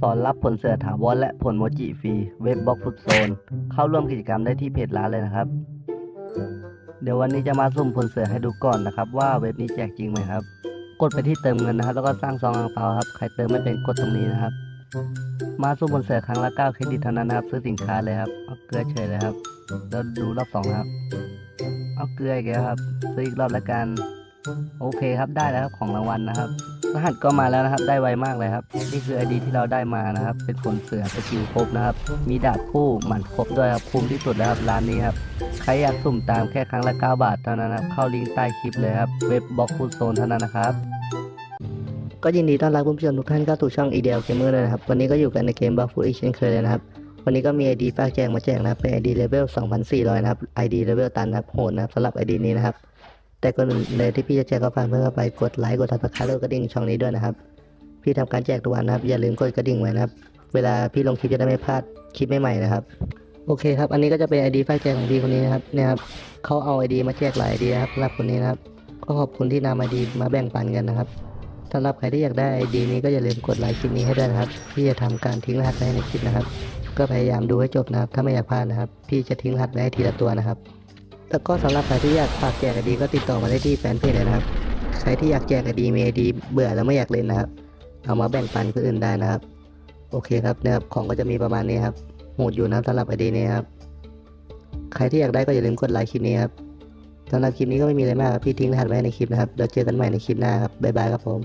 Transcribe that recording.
สอนรับผลเสือถาวรและผลโมจิฟรีเว็บบล็อกฟุตโซน เข้าร่วมกิจกรรมได้ที่เพจร้านเลยนะครับ เดี๋ยววันนี้จะมาสุ่มผลเสือให้ดูก่อนนะครับ ว่าเว็บนี้แจกจริงไหมครับ กดไปที่เติมเงินนะครับ แล้วก็สร้างซองอ่างเปาครับใครเติมไม่เป็นกดตรงนี้นะครับ มาสุ่มผลเสือครั้งละ9เครดิตเท่านั้นนะครับ ซื้อสินค้าเลยครับเอาเกลือเฉยเลยครับแล้วดูรอบสองครับ เอาเกลืออีกแล้วครับ ซื้ออีกรอบละกัน โอเคครับได้แล้วครับของรางวัลนะครับ รหัสก็มาแล้วนะครับ ได้ไวมากเลยครับ นี่คือไอดีที่เราได้มานะครับ เป็นผลเสือสกิลครบนะครับ มีดาบคู่หมันครบด้วยครับคุ้มที่สุดแล้วครับร้านนี้ครับ ใครอยากสุ่มตามแค่ครั้งละ 9 บาทเท่านั้นนะครับ เข้าลิงก์ใต้คลิปเลยครับ เว็บบล็อกฟูโซนเท่านั้นนะครับ ก็ยินดีต้อนรับคุณผู้ชมทุกท่านเข้าสู่ช่อง e d l Gamer เลยนะครับ วันนี้ก็อยู่กันในเกมบล็อกฟูอีกเช่นเคยเลยนะครับวันนี้ก็มี ID ฝากแจกมาแจกนะครับเป็น ID level 2,400 นะครับ ID level ตันนะครับโหดนะครับสำหรับ ID นี้นะครับ แต่ก่อนอื่นเลยที่พี่จะแจกก็ฝากเพื่อนเข้าไปกดไลค์กด subscribe แล้วก็กระดิ่งช่องนี้ด้วยนะครับ พี่ทำการแจกทุกวันนะครับ อย่าลืมกดกระดิ่งไว้นะครับ เวลาพี่ลงคลิปจะได้ไม่พลาดคลิปใหม่ๆนะครับ โอเคครับ อันนี้ก็จะเป็น ID ฝากแจกของพี่คนนี้นะครับเนี่ยครับเขาเอา ID มาแจกหลาย ID นะครับสำหรับคนนี้นะครับก็ขอบคุณที่นำ ID มาแบ่งปันกันนะครับสำหรับใครที่อยากได้ ID นี้ก็อย่าลืมกดไลค์คลิปนี้ให้ด้วยนะครับ พี่จะทำการทิ้งรหัสไว้ในคลิปนะครับ ก็พยายามดูให้จบนะครับ ถ้าไม่อยากพลาดนะครับ พี่จะทิ้งรหัสไว้ทีละตัวนะครับ แล้วก็สำหรับใครที่อยากฝากแจกไอดีก็ติดต่อมาได้ที่แฟนเพจเลยนะครับ ใครที่อยากแจกไอดีเมีไดีเบื่อแล้วไม่อยากเล่นนะครับ เอามาแบ่งปันคนอื่นได้นะครับ โอเคครับนะครับของก็จะมีประมาณนี้ครับหมดอยู่นะสำหรับไอดีนี้ครับ ใครที่อยากได้ก็อย่าลืมกดไลค์คลิปนี้ครับสำหรับคลิปนี้ก็ไม่มีอะไรมากพี่ทิ้งรหัสไว้ในคลิปนะครับเราเจอกันใหม่ในคลิปหน้าครับบ๊ายบายครับผม